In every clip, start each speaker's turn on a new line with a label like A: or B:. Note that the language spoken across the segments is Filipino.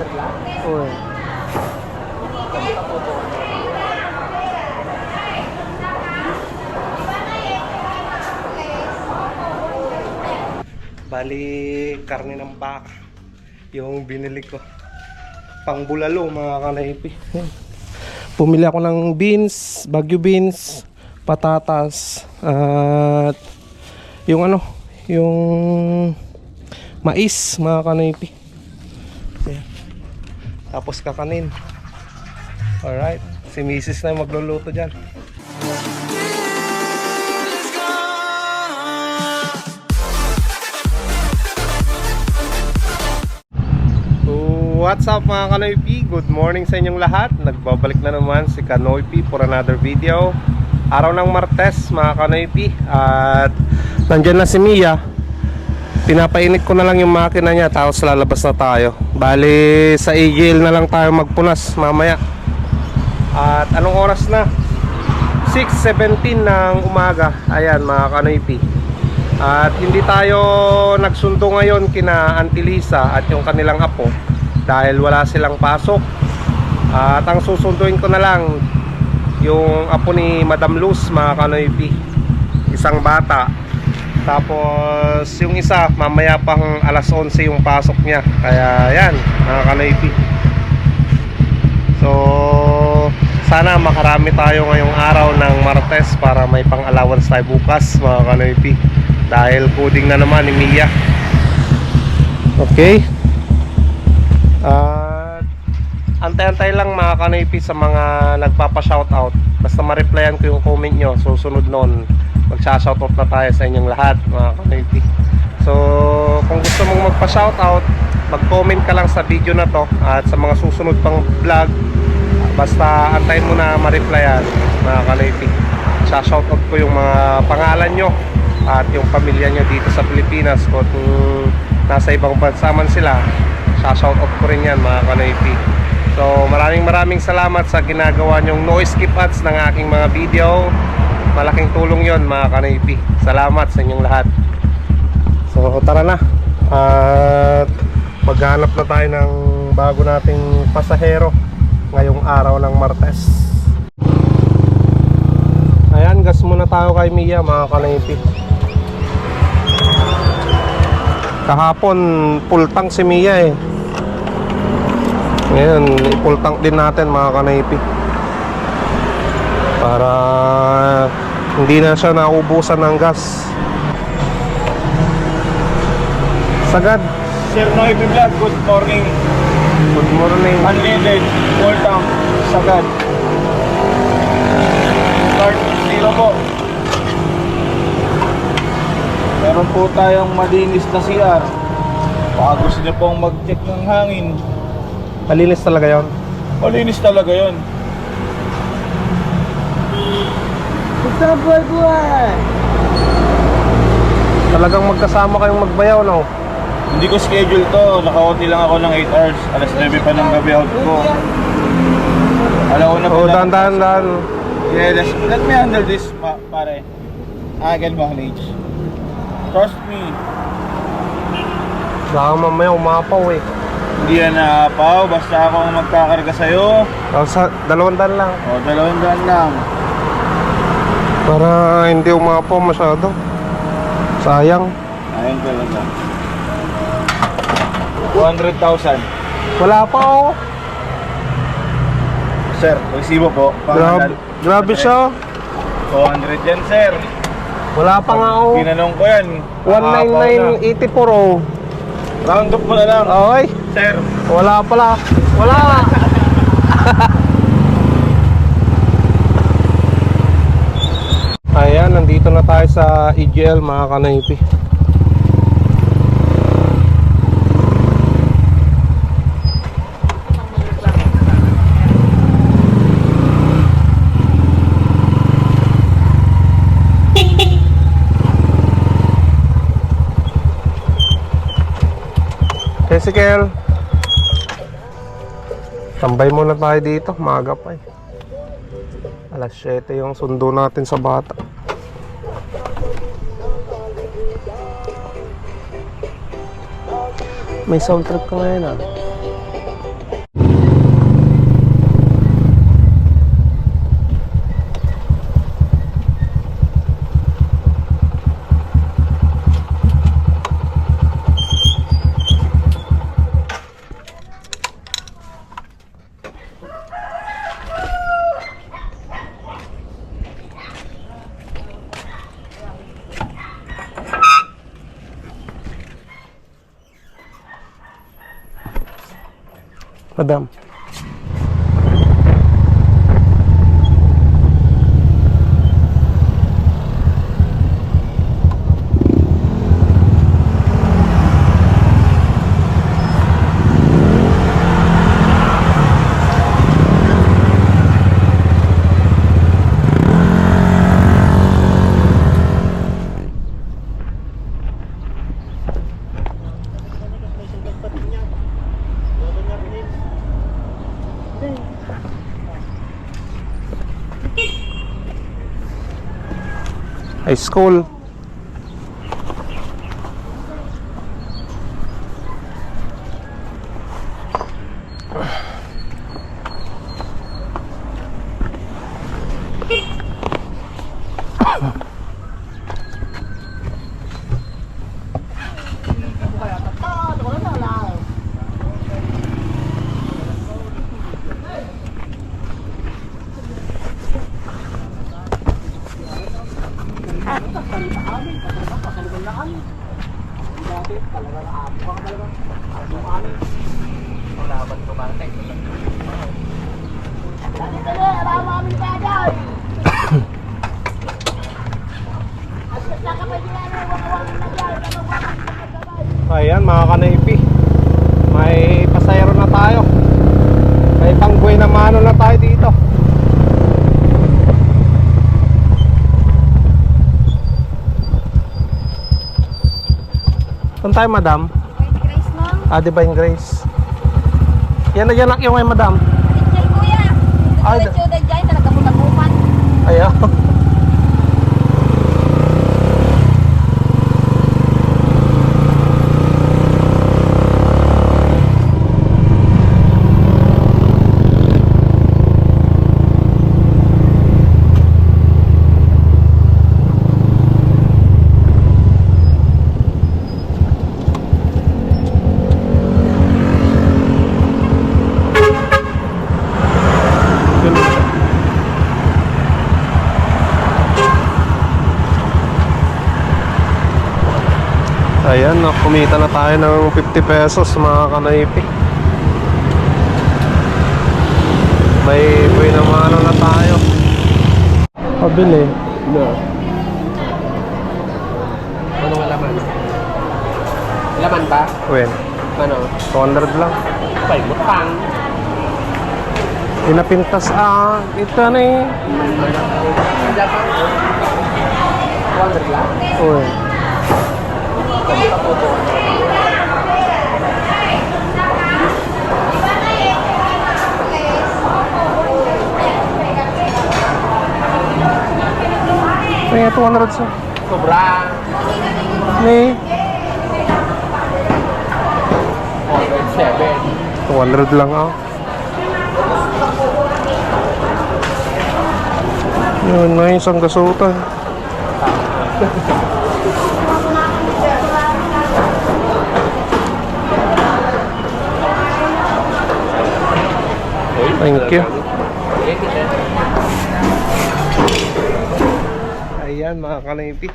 A: Uy. Bali, karne ng baka. Yung binili ko. Pang bulalo, mga kanaipi. Pumili ako ng beans, bagyo beans, patatas, at yung ano, yung mais, mga kanaipi. Tapos kakanin. Alright. Si Mrs. na magluluto dyan. What's up mga Kanoypi? Good morning sa inyong lahat. Nagbabalik na naman si Kanoypi for another video. Araw ng Martes mga Kanoypi. At nandyan na si Mia. Pinapainit ko na lang yung makina niya tapos lalabas na tayo. Bali sa igil na lang tayo magpunas mamaya. At anong oras na? 6.17 ng umaga. Ayan mga Kanoypi. At hindi tayo nagsundo ngayon kina Auntie Lisa at yung kanilang apo dahil wala silang pasok. At ang susunduin ko na lang yung apo ni Madam Luz mga kanoypi. Isang bata. Tapos yung isa mamaya pang alas 11 yung pasok niya. Kaya yan mga kanoypi. So sana makarami tayo ngayong araw ng Martes para may pang allowance tayo bukas mga kanoypi. Dahil coding na naman ni Mia. Okay. At antay-antay lang mga kanoypi sa mga nagpapa-shoutout. Basta ma-replyan ko yung comment nyo. Susunod nun, magsha-shoutout na tayo sa inyong lahat mga kanoypi. So, kung gusto mong magpa-shoutout, mag-comment ka lang sa video na to at sa mga susunod pang vlog basta antayin mo na ma-replyan mga kanoypi. Sa-shoutout ko yung mga pangalan nyo at yung pamilya nyo dito sa Pilipinas kung nasa ibang bansa man sila sa-shoutout ko rin yan mga kanoypi. So maraming maraming salamat sa ginagawa nyong no skip ads ng aking mga video. Malaking tulong yon mga kanoypi. Salamat sa inyong lahat. So tara na. At maghanap na tayo ng bago nating pasahero ngayong araw ng Martes. Ayan, gas muna tayo kay Mia mga kanoypi. Kahapon, full tank si Mia eh. Ngayon, full din natin mga kanaypi. Para hindi na siya naubusan ng gas. Sagad,
B: Sir Noy Vlog, good morning.
A: good morning.
B: Unleaded, full tank, sagad. Start zero po. Meron po tayong malinis na CR. Baka gusto niyo pong mag-check ng hangin.
A: Malinis talaga yon.
B: Malinis talaga yon.
A: Talagang magkasama kayong magbayaw, no?
B: Hindi ko schedule to. Naka-OT lang ako ng 8 hours. Alas 9 pa ng gabi out ko. Alam ko na
A: Oo,
B: pala-
A: dahan, dahan, dahan.
B: Yeah, let's, let me handle this, pa, pare. I can manage. Trust me.
A: Baka mamaya umapaw eh.
B: Hindi yan naapaw. Basta ako ang magkakarga sa'yo.
A: O, sa, dalawang daan lang.
B: O, dalawang daan lang.
A: Para hindi umapaw masyado. Sayang.
B: Ayun talaga. 200,000.
A: Wala pa oh.
B: Sir, resibo po.
A: Grabe, grabe siya.
B: 200 yan, sir.
A: Wala pa nga oh.
B: Tinanong ko yan. Nakapaw na.
A: 19984 oh.
B: Round up mo na lang.
A: Okay.
B: Sir,
A: Wala pala. Wala. Nandito na tayo sa EGL mga kanaypi. Ezekiel. Tambay muna tayo dito, maaga pa eh. Alas 7 yung sundo natin sa bata. May sound trip ka ngayon ah. Madam. a school Ayan mga kanaypi. May pasayro na tayo. May panggoy na mano na tayo dito tayo madam?
C: White Grace no?
A: Ah, Divine Grace Yan na yan yung may madam
C: Picture kuya.
A: Ay,
C: Ay, talaga mo nagupan.
A: Ayaw Ayan, kumita na tayo ng 50 pesos mga kanaypi. May buhay na mano na tayo. Pabili.
D: No. Ano nga laman? Laman ba?
A: When?
D: Ano?
A: 200 lang.
D: Pay mo pang.
A: Pinapintas ah, ito na eh.
D: Ada pa? 200 lang?
A: Uy. May 200 sa.
D: Sobra.
A: May
D: 407.
A: 200 lang ah. Yun na isang gasutan. Thank you. Ayan mga kanaypi.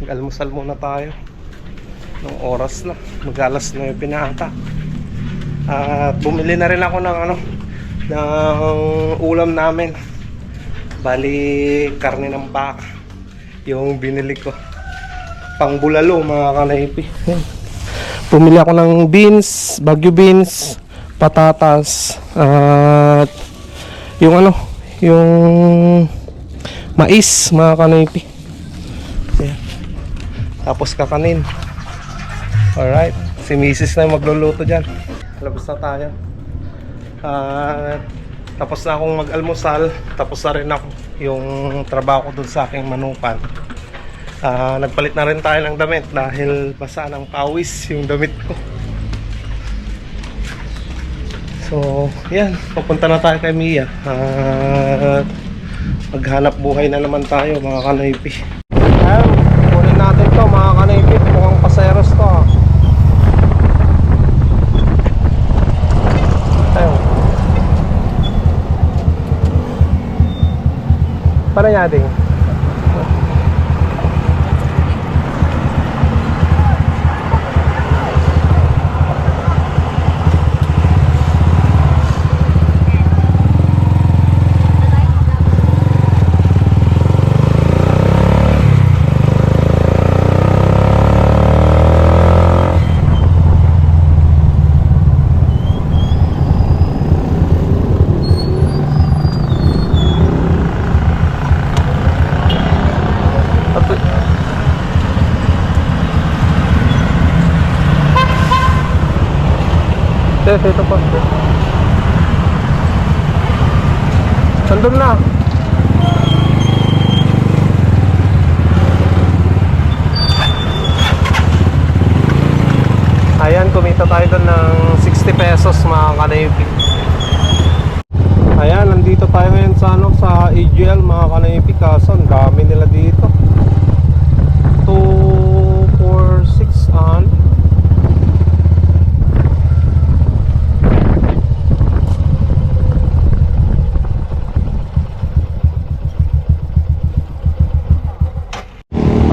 A: Mag-almusal muna tayo. Ng oras na. Mag-alas 9 na ata. At bumili na rin ako ng ano ng ulam namin. Bali karne ng baka. Yung binili ko. Pang bulalo mga kanaypi. Yan. Bumili ako ng beans, bagyo beans, patatas, at yung ano, yung mais mga kanaypi. Yan. Tapos kakanin. Alright. Si Mrs. na yung magluluto dyan. Labas na tayo. At tapos na akong mag-almusal. Tapos na rin ako yung trabaho ko dun sa aking manukan. Ah, nagpalit na rin tayo ng damit dahil basa ng pawis yung damit ko. So, yan. Papunta na tayo kay Mia. At maghanap buhay na naman tayo mga kanaypi. Ayun, kunin natin to mga kanaypi. Mukhang paseros to ah. Ayun. Para natin. Yes, ito pa. Sandun na. Ayan, kumita tayo doon ng 60 pesos mga kanaypi. Ayan, nandito tayo ngayon sa ano sa AGL mga kanaypi kaso ang dami nila dito. 2, 4, 6 on.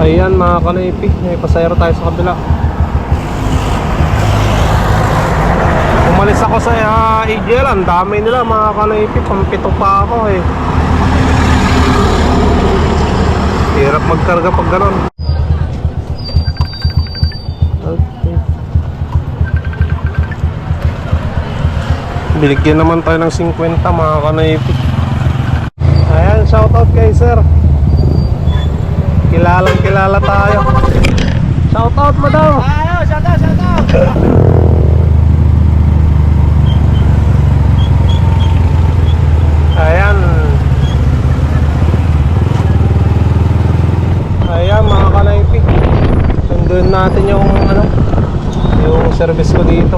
A: Ayan mga kanaypi, may pasayro tayo sa kabila. Umalis ako sa uh, AGL, ang dami nila mga kanaypi, pampito pa ako eh. Hirap magkarga pag ganon. Okay. Biligyan naman tayo ng 50 mga kanaypi. Ayan, shoutout kay sir. Kilalang kilala tayo. Shoutout mo daw.
D: Ano, shout out, shout out!
A: Ayan. Ayan mga kanaypi. Sundin natin yung ano, yung service ko dito.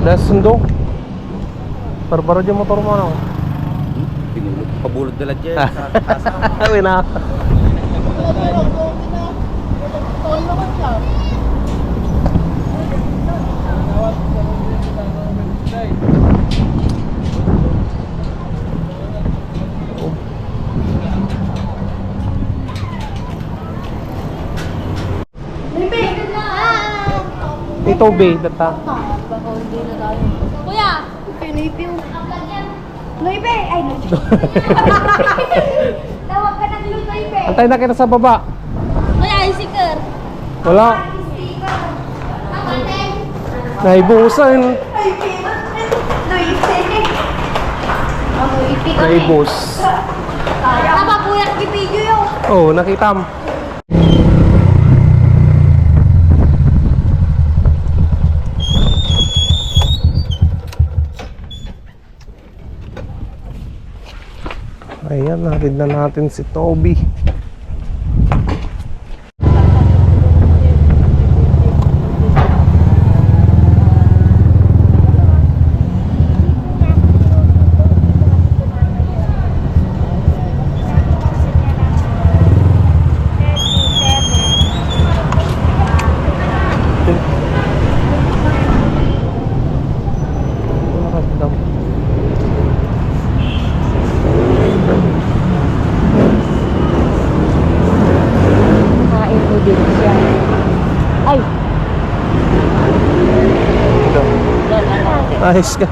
A: Dahil sundo. Barbaro dyan motor mo ano.
B: Pabulot dala dyan.
A: Uwi na. Ito be, data.
C: Kuya! Pinipi yung... Noipe! Ay, Noipe! Tawag ka ng Noipe!
A: Antay na kita sa baba.
C: Kuya, ay sticker!
A: Wala. Naibusan.
C: Kami.
A: Naibus.
C: Tama kuya, kipidyo yung...
A: Oh, nakita mo. Ayan, natin na natin si Toby. Nakaramdam.
C: Kain mo din siya. Ay!
A: Ito. Ayos ka.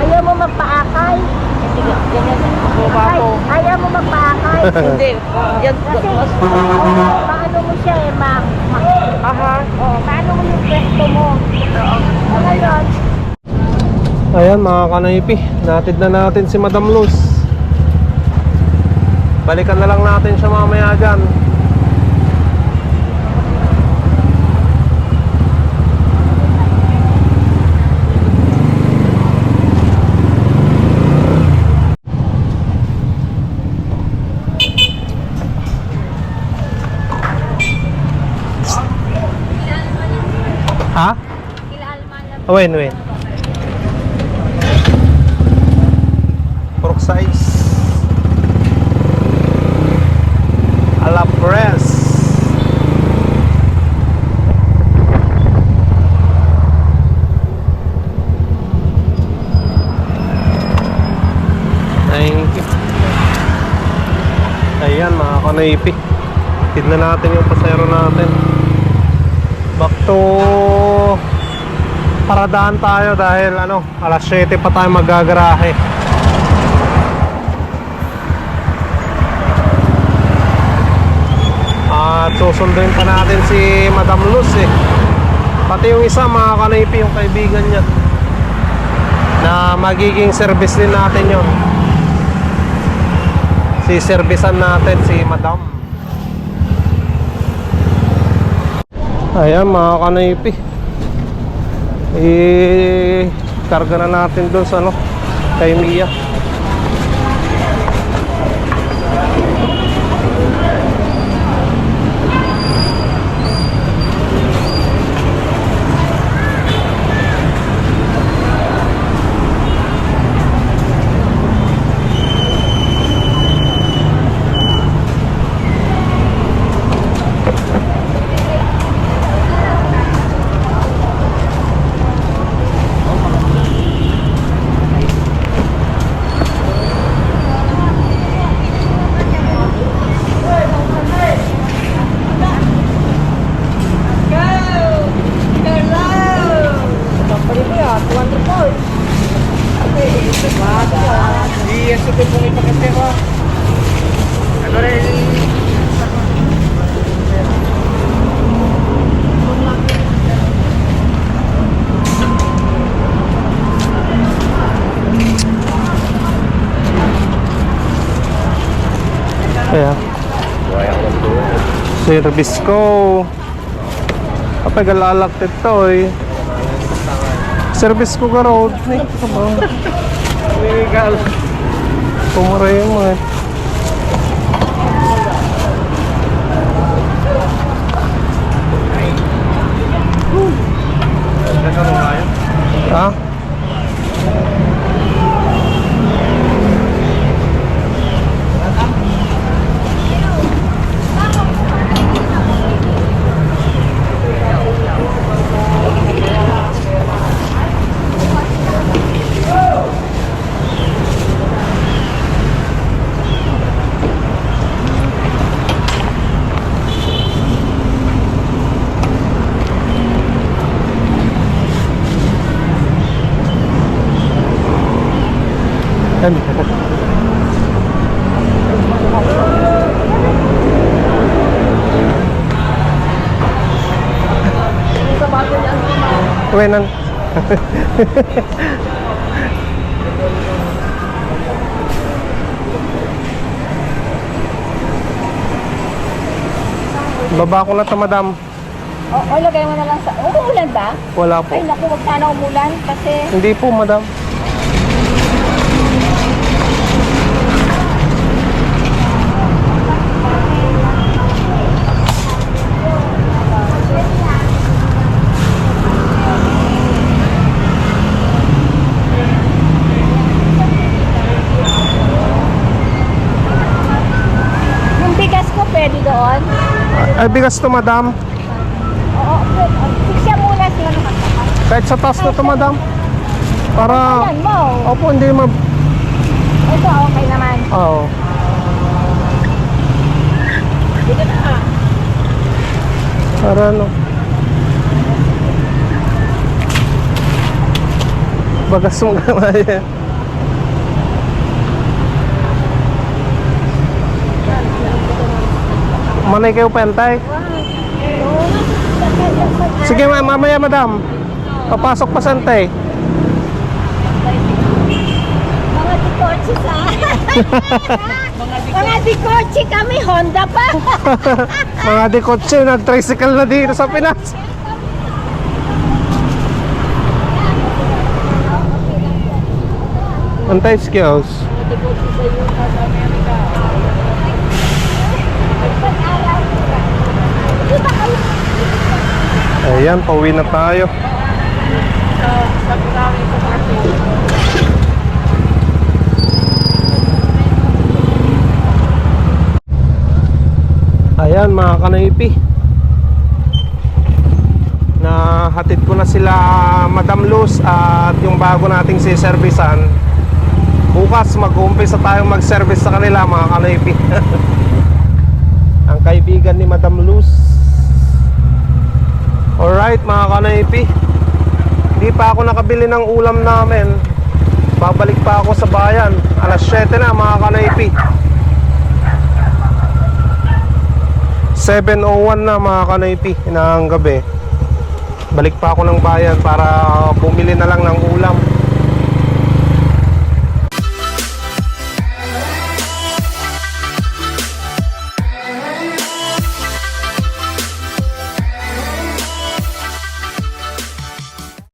C: Ayaw mo magpaakay? Ay, ayaw mo magpaakay?
E: Hindi. Yan,
C: Kasi, paano mo siya eh, ma... ma
E: aha.
C: oh, paano mo yung pwesto mo? So, ngayon,
A: Ayan mga kanaypi, natid na natin si Madam Luz. Balikan na lang natin siya mamaya dyan. Oh, wait, wait. Pork size. A la press. Thank you. Ayan mga kanaypi. Tignan natin yung pasero natin. Back to paradaan tayo dahil ano, alas 7 pa tayo magagarahe. At susunduin pa natin si Madam Luz eh. Pati yung isa mga kanaypi yung kaibigan niya. Na magiging service din natin yon. Si servisan natin si Madam. Ayan mga kanoypi. Eh, karga na natin doon sa ano, kay Mia.
D: Yes, ito pong ipakasya ko. Ano rin?
A: Kaya, service ko. Kapag alalaktit to eh. Service ko ka road. Ay, kabang.
D: Legal.
A: Pumuray mo eh. Ha? Yan. Wenan. Baba ko na to, madam.
C: O, o, lagay mo na lang sa... Umuulan ba?
A: Wala po.
C: Ay, naku, wag sana umulan kasi...
A: Hindi po, madam.
C: Yung bigas ko pwede doon.
A: Ay, bigas to, madam.
C: Oo. Siksya muna nakasakay.
A: Kahit sa taas na to, madam. Para...
C: Ayan mo.
A: Opo, hindi ma...
C: Ito, okay naman.
A: Oo.
C: Dito na.
A: Para ano? Bagas mo gamay. Manay kayo pentay. Sige ma mamaya madam. Papasok pa sante.
C: Mga dikotse sa... Mga dikotse kami, Honda pa.
A: Mga dekotse nag-tricycle na dito sa Pinas. Antay skills.
C: Di ba kayo?
A: Ayan, pauwi na tayo. Ayan mga kanaypi. Nahatid ko na sila Madam Luz at yung bago nating siservisan. Bukas mag-uumpisa tayong mag-service sa kanila mga kanaypi. Ang kaibigan ni Madam Luz Alright mga kanaypi. Hindi pa ako nakabili ng ulam namin. Babalik pa ako sa bayan. Alas 7 na mga kanaypi. 7.01 na mga kanaypi ng gabi Balik pa ako ng bayan para bumili na lang ng ulam